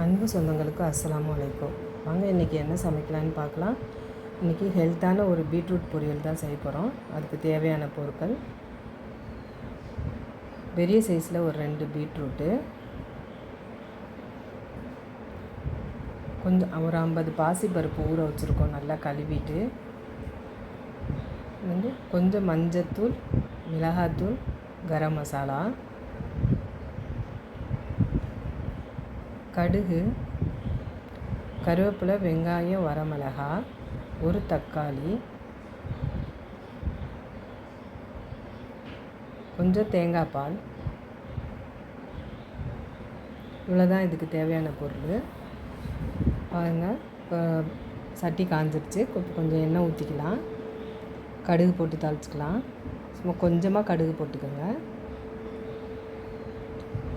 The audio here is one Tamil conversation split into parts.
அன்பு சொந்தங்களுக்கு அஸ்ஸலாமு அலைக்கும். வாங்க இன்றைக்கி என்ன சமைக்கலான்னு பார்க்கலாம். இன்றைக்கி ஹெல்த்தான ஒரு பீட்ரூட் பொரியல் தான் செய்ய போகிறோம் அதுக்கு தேவையான பொருட்கள். பெரிய சைஸில் ஒரு ரெண்டு பீட்ரூட்டு கொஞ்சம் ஒரு ஐம்பது பாசிப்பருப்பு ஊற வச்சுருக்கோம் நல்லா கழுவிட்டு. வந்து கொஞ்சம் மஞ்சத்தூள் மிளகாத்தூள் கரம் மசாலா. கடுகு கருவேப்பிலை வெங்காயம் வரமிளகா ஒரு தக்காளி கொஞ்சம் தேங்காய் பால். இவ்வளோதான் இதுக்கு தேவையான பொருள். பாருங்கள் இப்போ சட்டி காஞ்சிருச்சு. கொஞ்சம் எண்ணெய் ஊற்றிக்கலாம் கடுகு போட்டு தாளிச்சிக்கலாம். சும்மா கொஞ்சமாக கடுகு போட்டுக்கோங்க.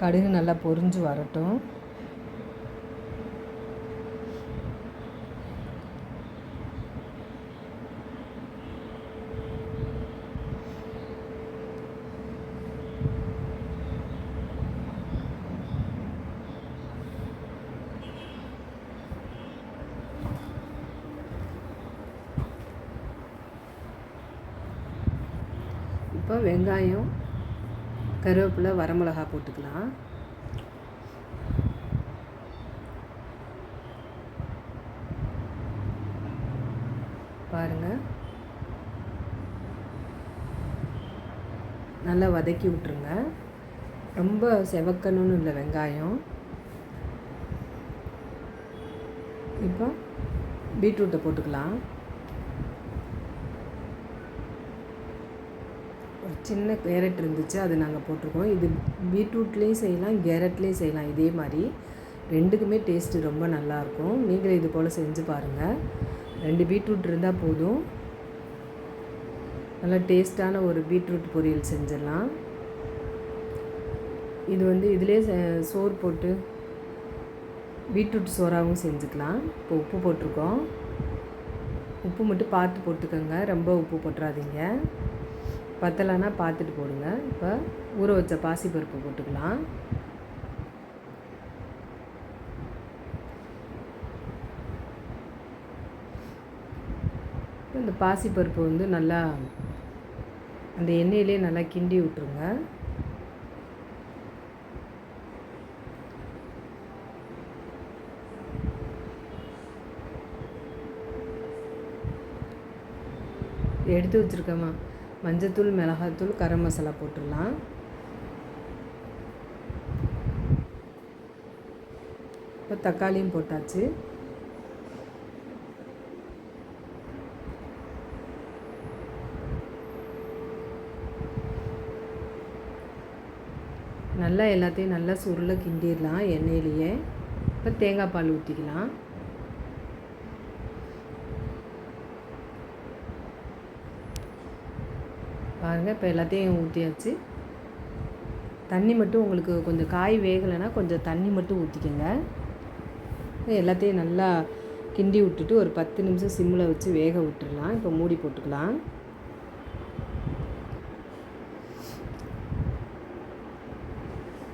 கடுகு நல்லா பொரிஞ்சு வரட்டும். இப்போ வெங்காயம் கருவேப்பிலை வரமிளகா போட்டுக்கலாம். பாருங்கள் நல்லா வதக்கி விட்ருங்க ரொம்ப செவக்கணும்னு இல்லை வெங்காயம். இப்போ பீட்ரூட்டை போட்டுக்கலாம் ஒரு சின்ன கேரட் இருந்துச்சு அது நாங்கள் போட்டிருக்கோம். இது பீட்ரூட்லேயும் செய்யலாம் கேரட்லேயும் செய்யலாம். இதே மாதிரி ரெண்டுக்குமே டேஸ்ட்டு ரொம்ப நல்லாயிருக்கும் நீங்களே இது போல் செஞ்சு பாருங்கள் ரெண்டு பீட்ரூட் இருந்தால் போதும். நல்லா டேஸ்ட்டான ஒரு பீட்ரூட் பொரியல் செஞ்சிடலாம். இது வந்து இதிலே ச- சோறு போட்டு பீட்ரூட் சோறாகவும் செஞ்சுக்கலாம். இப்போ உப்பு போட்டிருக்கோம். உப்பு மட்டும் பார்த்து போட்டுக்கோங்க. ரொம்ப உப்பு போட்டுறாதீங்க. பத்தலைன்னா பார்த்துட்டு போடுங்க. இப்போ ஊற வச்ச பாசிப்பருப்பு போட்டுக்கலாம். இந்த பாசிப்பருப்பு வந்து நல்லா அந்த எண்ணெயிலே நல்லா கிண்டி விட்ருங்க எடுத்து வச்சுருக்கேம்மா. மஞ்சத்தூள் மிளகாத்தூள் கரம் மசாலா போட்டுடலாம். இப்போ தக்காளியும் போட்டாச்சு. நல்லா எல்லாத்தையும் நல்லா சுருளை கிண்டிடலாம் எண்ணெயிலேயே. இப்போ தேங்காய் பால் ஊற்றிக்கலாம். பாருங்கள் இப்போ எல்லாத்தையும் ஊற்றியாச்சு தண்ணி மட்டும் உங்களுக்கு கொஞ்சம் காய் வேகலைன்னா கொஞ்சம் தண்ணி மட்டும் ஊற்றிக்கோங்க எல்லாத்தையும் நல்லா கிண்டி விட்டுட்டு ஒரு பத்து நிமிஷம் சிம்மில் வச்சு வேக விட்டுடலாம். இப்போ மூடி போட்டுக்கலாம்.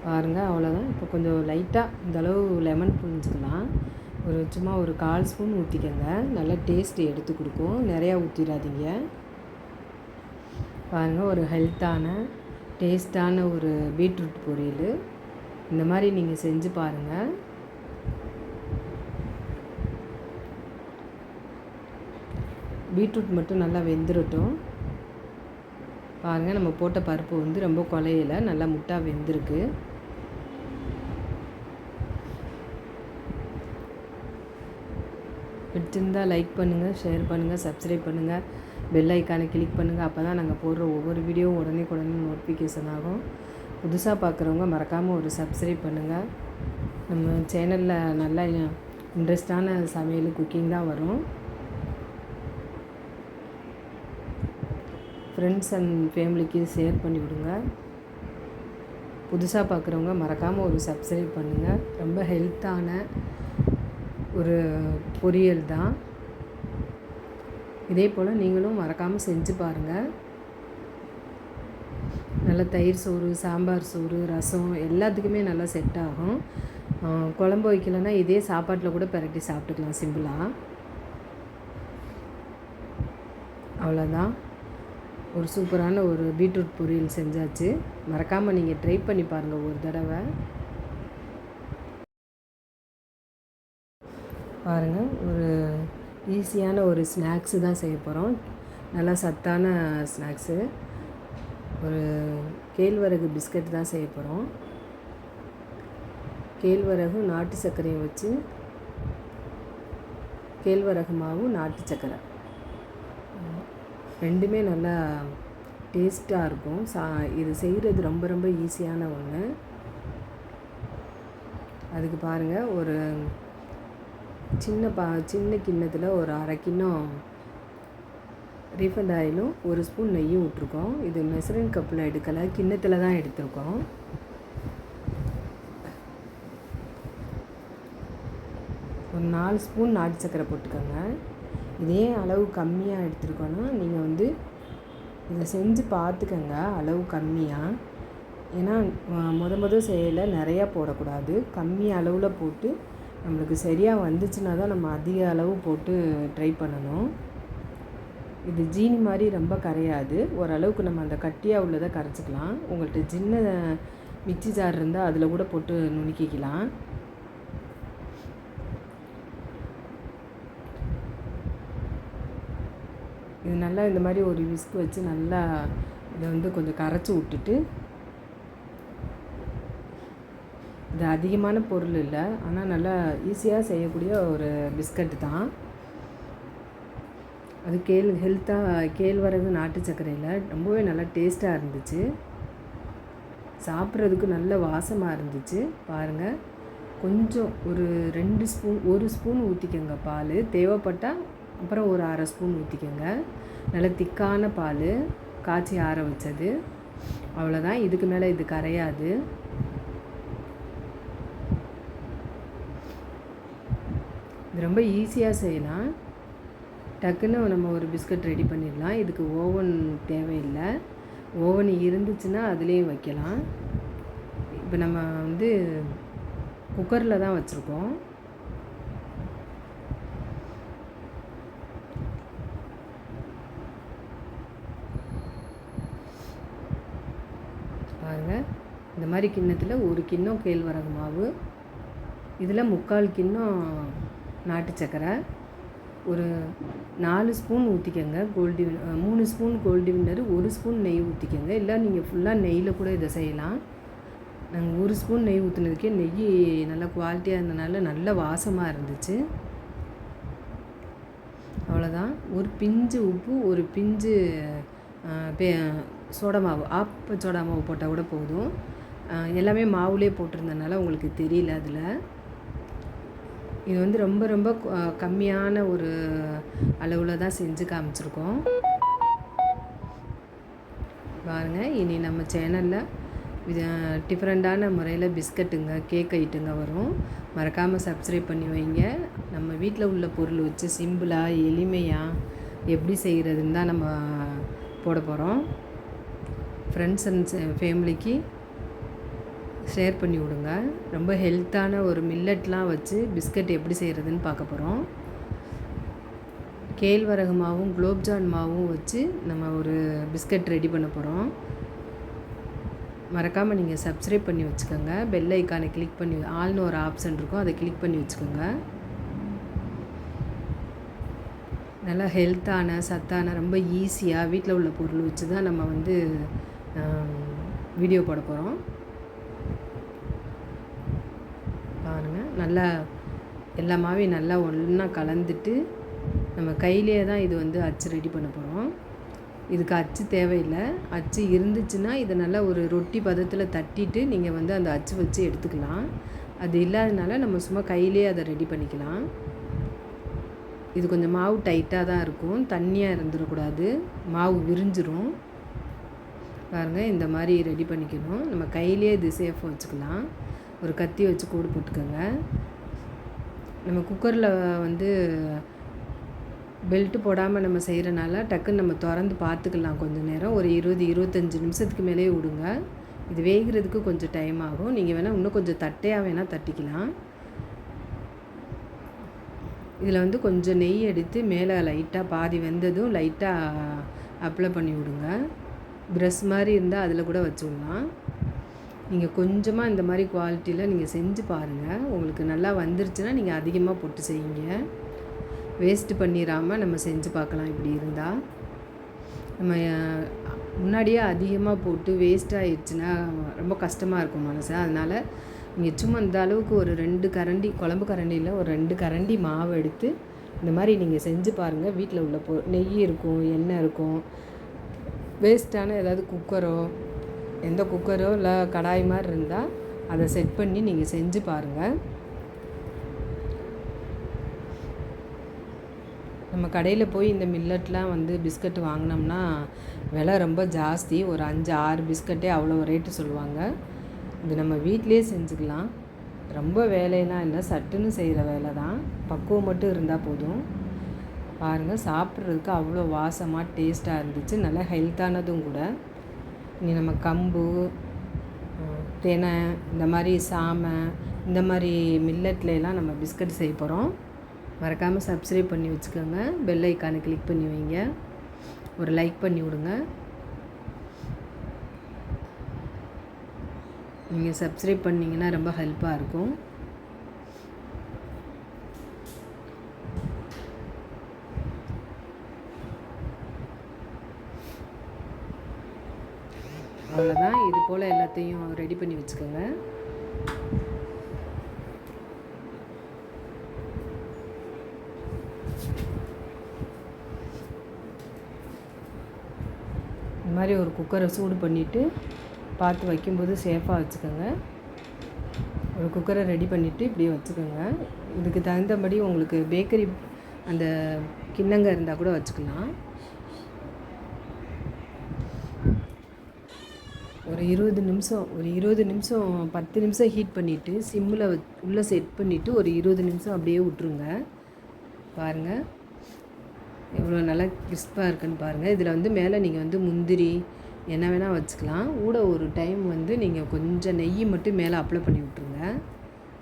பாருங்கள் அவ்வளோதான் இப்போ கொஞ்சம் லைட்டாக இந்த அளவு லெமன் புரிஞ்சுக்கலாம் ஒரு சும்மா ஒரு கால் ஸ்பூன் ஊற்றிக்கோங்க நல்லா டேஸ்ட் எடுத்து கொடுக்கும். நிறையா ஊற்றிடாதீங்க பாருங்கள் ஒரு ஹெல்த்தான டேஸ்டான ஒரு பீட்ரூட் பொரியல். இந்த மாதிரி நீங்கள் செஞ்சு பாருங்கள் பீட்ரூட் மட்டும் நல்லா வெந்துடட்டும் பாருங்கள் நம்ம போட்ட பருப்பு வந்து ரொம்ப குலையில நல்லா முட்டா வெந்திருக்கு. பிடிச்சிருந்தால் லைக் பண்ணுங்கள் ஷேர் பண்ணுங்கள் சப்ஸ்கிரைப் பண்ணுங்கள் பெல் ஐக்கானை கிளிக் பண்ணுங்கள் அப்போ தான் நாங்கள் போடுற ஒவ்வொரு வீடியோவும் உடனே உடனே நோட்டிஃபிகேஷன் ஆகும். புதுசாக பார்க்குறவங்க மறக்காமல் ஒரு சப்ஸ்கிரைப் பண்ணுங்கள் நம்ம சேனலில் நல்ல இன்ட்ரெஸ்டான சமையல் குக்கிங் தான் வரும். ஃப்ரெண்ட்ஸ் அண்ட் ஃபேமிலிக்கு ஷேர் பண்ணி விடுங்க. புதுசாக பார்க்குறவங்க மறக்காமல் ஒரு சப்ஸ்கிரைப் பண்ணுங்கள் ரொம்ப ஹெல்த்தான ஒரு பொரியல் தான். இதே போல் நீங்களும் மறக்காமல் செஞ்சு பாருங்கள் நல்ல தயிர் சோறு சாம்பார் சோறு ரசம் எல்லாத்துக்குமே நல்லா செட் ஆகும். குழம்பு வைக்கலன்னா இதே சாப்பாட்டில் கூட பிரட்டி சாப்பிட்டுக்கலாம் சிம்பிளாக அவ்வளோதான் ஒரு சூப்பரான ஒரு பீட்ரூட் பொரியல் செஞ்சாச்சு. மறக்காமல் நீங்கள் ட்ரை பண்ணி பாருங்கள் ஒரு தடவை. பாருங்கள் ஒரு ஈஸியான ஒரு ஸ்நாக்ஸு தான் செய்ய போகிறோம் நல்லா சத்தான ஸ்நாக்ஸு. ஒரு கேழ்வரகு பிஸ்கட் தான் செய்ய போகிறோம் கேழ்வரகு நாட்டு சர்க்கரையும் வச்சு கேழ்வரகு மாவு நாட்டு சர்க்கரை. ரெண்டுமே நல்லா டேஸ்ட்டாக இருக்கும். சா இது செய்கிறது ரொம்ப ரொம்ப ஈஸியான ஒன்று அதுக்கு பாருங்கள் ஒரு சின்ன பா சின்ன கிண்ணத்தில் ஒரு அரை கிண்ணம் ரீஃபண்ட் ஆயிலும் ஒரு ஸ்பூன் நெய்யும் விட்ருக்கோம் இது மெசரின் கப்பில் எடுக்கலை. கிண்ணத்தில் தான் எடுத்திருக்கோம். ஒரு நாலு ஸ்பூன் நாட்டு சக்கரை போட்டுக்கோங்க. இதே அளவு கம்மியாக எடுத்துருக்கோன்னா நீங்கள் வந்து இதை செஞ்சு பார்த்துக்கோங்க அளவு கம்மியாக ஏன்னா முத முத செய்யலை நிறையா போடக்கூடாது. கம்மி அளவில் போட்டு நம்மளுக்கு சரியாக வந்துச்சுன்னா தான் நம்ம அதிக அளவு போட்டு ட்ரை பண்ணணும். இது ஜீனி மாதிரி ரொம்ப கரையாது. ஓரளவுக்கு நம்ம அந்த கட்டியாக உள்ளதை கரைச்சிக்கலாம். உங்கள்கிட்ட சின்ன மிக்சி ஜார் இருந்தால் அதில் கூட போட்டு நுணுக்கிக்கலாம். இது நல்லா இந்த மாதிரி ஒரு விஸ்க் வச்சு நல்லா இதை வந்து கொஞ்சம் கரைச்சி விட்டுட்டு இது அதிகமான பொருள் இல்லை. ஆனால் நல்லா ஈஸியாக செய்யக்கூடிய ஒரு பிஸ்கட் தான். அது கேள் ஹெல்த்தாக கேழ்வரகு நாட்டு சர்க்கரையில் ரொம்பவே நல்லா டேஸ்ட்டாக இருந்துச்சு. சாப்பிட்றதுக்கு நல்ல வாசமாக இருந்துச்சு. பாருங்கள் கொஞ்சம் ஒரு ரெண்டு ஸ்பூன் ஒரு ஸ்பூன் ஊற்றிக்கோங்க பால். தேவைப்பட்டால் அப்புறம் ஒரு அரை ஸ்பூன் ஊற்றிக்கோங்க நல்ல திக்கான பால். காய்ச்சி ஆற வச்சது. அவ்வளோதான் இதுக்கு மேலே இது கரையாது. இது ரொம்ப ஈஸியாக செய்யலாம். டக்குன்னு நம்ம ஒரு பிஸ்கட் ரெடி பண்ணிடலாம். இதுக்கு ஓவன் தேவையில்லை. ஓவன் இருந்துச்சுன்னா அதுலேயும் வைக்கலாம். இப்போ நம்ம வந்து குக்கரில் தான் வச்சுருக்கோம். பாருங்கள் இந்த மாதிரி கிண்ணத்தில் ஒரு கிண்ணம் கேழ்வரகு மாவு. இதில் முக்கால் கிண்ணம் நாட்டு சக்கரை ஒரு நாலு ஸ்பூன் ஊற்றிக்கோங்க கோல்டு மூணு ஸ்பூன் கோல்டு வின்னர் ஒரு ஸ்பூன் நெய் ஊற்றிக்கோங்க இல்லை நீங்கள் ஃபுல்லாக நெய்யில் கூட இதை செய்யலாம். நாங்கள் ஒரு ஸ்பூன் நெய் ஊற்றுனதுக்கே நெய் நல்லா குவாலிட்டியாக இருந்தனால நல்ல வாசமாக இருந்துச்சு. அவ்வளோதான் ஒரு பிஞ்சு உப்பு ஒரு பிஞ்சு பே சோடா மாவு ஆப்ப சோடா மாவு போட்டால் கூட போதும். எல்லாமே மாவுலேயே போட்டிருந்தனால உங்களுக்கு தெரியல அதில். இது வந்து ரொம்ப ரொம்ப கம்மியான ஒரு அளவில் தான் செஞ்சு காமிச்சிருக்கோம். பாருங்கள் இனி நம்ம சேனலில் இது டிஃப்ரெண்ட்டான முறையில் பிஸ்கட்டுங்க கேக் ஐட்டுங்க வரும். மறக்காமல் சப்ஸ்கிரைப் பண்ணி வைங்க. நம்ம வீட்டில் உள்ள பொருள் வச்சு சிம்பிளாக எளிமையாக எப்படி செய்கிறதுன்னு தான் நம்ம போட போகிறோம் ஃப்ரெண்ட்ஸ் அண்ட் ஃபேமிலிக்கு ஷேர் பண்ணி விடுங்க. ரொம்ப ஹெல்த்தான ஒரு மில்லட்லாம் வச்சு பிஸ்கட் எப்படி செய்கிறதுன்னு பார்க்க போகிறோம் கேழ்வரகு மாவும் குலோப்ஜான் மாவும் வச்சு நம்ம ஒரு பிஸ்கட் ரெடி பண்ண போகிறோம் மறக்காமல் நீங்கள் சப்ஸ்கிரைப் பண்ணி வச்சுக்கோங்க. பெல் ஐக்கானை கிளிக் பண்ணி ஆள்னு ஒரு ஆப்ஷன் இருக்கும் அதை கிளிக் பண்ணி வச்சுக்கோங்க. நல்லா ஹெல்த்தான சத்தான ரொம்ப ஈஸியாக வீட்டில் உள்ள பொருள் வச்சு தான் நம்ம வந்து வீடியோ போட போகிறோம் பாருங்கள் நல்லா எல்லா மாவையும் நல்லா ஒன்றா கலந்துட்டு நம்ம கையிலே தான் இது வந்து அச்சு ரெடி பண்ண போகிறோம் இதுக்கு அச்சு தேவையில்லை. அச்சு இருந்துச்சுன்னா இதை நல்லா ஒரு ரொட்டி பதத்தில் தட்டிட்டு நீங்கள் வந்து அந்த அச்சு வச்சு எடுத்துக்கலாம். அது இல்லாதனால நம்ம சும்மா கையிலே அதை ரெடி பண்ணிக்கலாம். இது கொஞ்சம் மாவு டைட்டாக தான் இருக்கும். தண்ணியாக இருந்துடக்கூடாது. மாவு விரிஞ்சிரும். பாருங்கள் இந்த மாதிரி ரெடி பண்ணிக்கணும். நம்ம கையிலே இது சேஃபாக வச்சுக்கலாம். ஒரு கத்தி வச்சு கூடு போட்டுக்கோங்க. நம்ம குக்கரில் வந்து பெல்ட்டு போடாமல் நம்ம செய்கிறனால டக்குன்னு நம்ம திறந்து பார்த்துக்கலாம் கொஞ்சம் நேரம். ஒரு இருபது இருபத்தஞ்சி நிமிஷத்துக்கு மேலே விடுங்க. இது வேகிறதுக்கு கொஞ்சம் டைம் ஆகும். நீங்கள் வேணால் இன்னும் கொஞ்சம் தட்டையாக வேணால் தட்டிக்கலாம். இதில் வந்து கொஞ்சம் நெய் எடுத்து மேலே லைட்டாக பாதி வெந்ததும் லைட்டாக அப்ளை பண்ணி விடுங்க. ப்ரெஷ் மாதிரி இருந்தால் அதில் கூட வச்சு விடலாம் நீங்கள் கொஞ்சமாக இந்த மாதிரி குவாலிட்டியில் நீங்கள் செஞ்சு பாருங்கள் உங்களுக்கு நல்லா வந்துருச்சுன்னா நீங்கள் அதிகமாக போட்டு செய்யுங்க. வேஸ்ட்டு பண்ணிடாமல் நம்ம செஞ்சு பார்க்கலாம் இப்படி இருந்தால் நம்ம முன்னாடியே அதிகமாக போட்டு வேஸ்ட் ஆயிடுச்சுன்னா ரொம்ப கஷ்டமாக இருக்கும் மனசு. அதனால் நீங்கள் சும்மா இந்த அளவுக்கு ஒரு ரெண்டு கரண்டி குழம்பு கரண்டியில் ஒரு ரெண்டு கரண்டி மாவு எடுத்து இந்த மாதிரி நீங்கள் செஞ்சு பாருங்கள் வீட்டில் உள்ள பொ நெய் இருக்கும் எண்ணெய் இருக்கும். வேஸ்ட்டான ஏதாவது குக்கரோ எந்த குக்கரோ இல்லை கடாய் மாதிரி இருந்தால் அதை செட் பண்ணி நீங்கள் செஞ்சு பாருங்கள் நம்ம கடையில் போய் இந்த மில்லட்லாம் வந்து பிஸ்கட் வாங்கினோம்னா விலை ரொம்ப ஜாஸ்தி. ஒரு அஞ்சு ஆறு பிஸ்கட்டே அவ்வளோ ரேட்டு சொல்லுவாங்க. இது நம்ம வீட்டிலேயே செஞ்சுக்கலாம். ரொம்ப வேலையெல்லாம் இல்லை சட்டுன்னு செய்கிற வேலை தான். பக்குவம் மட்டும் இருந்தால் போதும். பாருங்கள் சாப்பிட்றதுக்கு அவ்வளோ வாசமாக டேஸ்ட்டாக இருந்துச்சு. நல்லா ஹெல்த்தானதும் கூட. நீ நம்ம கம்பு தினை இந்த மாதிரி சாமை இந்த மாதிரி மில்லட்லாம் நம்ம பிஸ்கட் செய்ய போகிறோம் மறக்காமல் சப்ஸ்கிரைப் பண்ணி வச்சுக்கோங்க. பெல் ஐக்கானை கிளிக் பண்ணி வைங்க. ஒரு லைக் பண்ணி விடுங்க. நீங்கள் சப்ஸ்கிரைப் பண்ணிங்கன்னா ரொம்ப ஹெல்ப்பாக இருக்கும். அவ்வளோதான் இது போல் எல்லாத்தையும் ரெடி பண்ணி வச்சுக்கோங்க. இந்த மாதிரி ஒரு குக்கரை சூடு பண்ணிவிட்டு பார்த்து வைக்கும்போது சேஃபாக வச்சுக்கோங்க. ஒரு குக்கரை ரெடி பண்ணிவிட்டு இப்படியே வச்சுக்கோங்க. இதுக்கு தகுந்தபடி உங்களுக்கு பேக்கரி அந்த கிண்ணங்க இருந்தால் கூட வச்சுக்கலாம். ஒரு இருபது நிமிஷம் ஒரு இருபது நிமிஷம் பத்து நிமிஷம் ஹீட் பண்ணிவிட்டு சிம்மில் உள்ளே செட் பண்ணிவிட்டு ஒரு இருபது நிமிஷம் அப்படியே விட்ருங்க பாருங்கள் எவ்வளோ நல்லா கிறிஸ்பாக இருக்குன்னு பாருங்கள் இதில் வந்து மேலே நீங்கள் வந்து முந்திரி என்ன வேணால் வச்சுக்கலாம். கூட ஒரு டைம் வந்து நீங்கள் கொஞ்சம் நெய் மட்டும் மேலே அப்ளை பண்ணி விட்ருங்க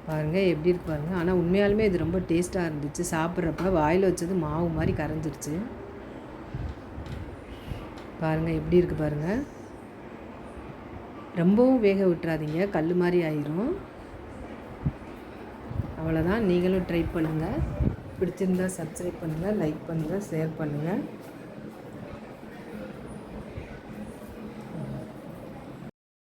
பாருங்கள் எப்படி இருக்கு பாருங்கள் ஆனால் உண்மையாலுமே இது ரொம்ப டேஸ்ட்டாக இருந்துச்சு. சாப்பிட்றப்ப வாயில் வச்சது மாவு மாதிரி கரைஞ்சிருச்சு. பாருங்கள் எப்படி இருக்குது பாருங்கள் ரொம்பவும் வேக விட்டுறாதீங்க. கல் மாதிரி ஆயிரும். அவ்வளோதான் நீங்களும் ட்ரை பண்ணுங்கள் பிடிச்சிருந்தா சப்ஸ்கிரைப் பண்ணுங்கள் லைக் பண்ணுங்கள் ஷேர் பண்ணுங்கள்